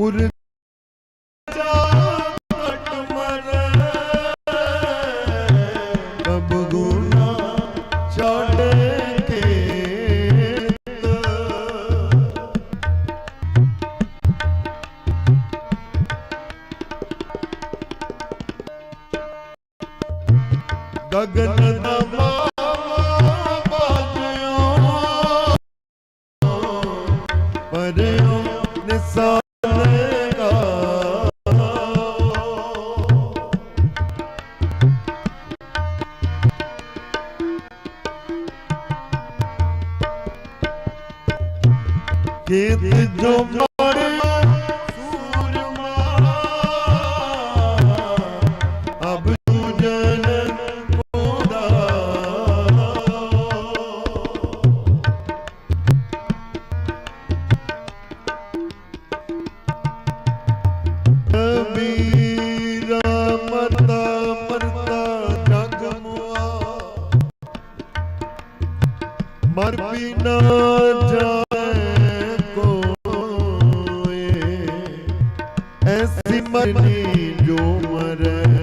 ਉਰ ਕੇ ਗਗਨ ਦਾ ਮਾਮਾ ਬਾਜਿਓ। ਪਰਿਓ ਨਿਸਾਰੇਗਾ ਖੇਤ ਜੋ ਮੜਿਆ ਸੂਰਮਾ ਅਬ ਤੁਜਨ ਕੋਦਾ ਕਬੀਰਾ ਮਰਦਾ ਮਰਦਾ ਜਗ ਮੁਆ ਮਰ ਵੀ ਨਾ ਜਾਏ બની જો મરે.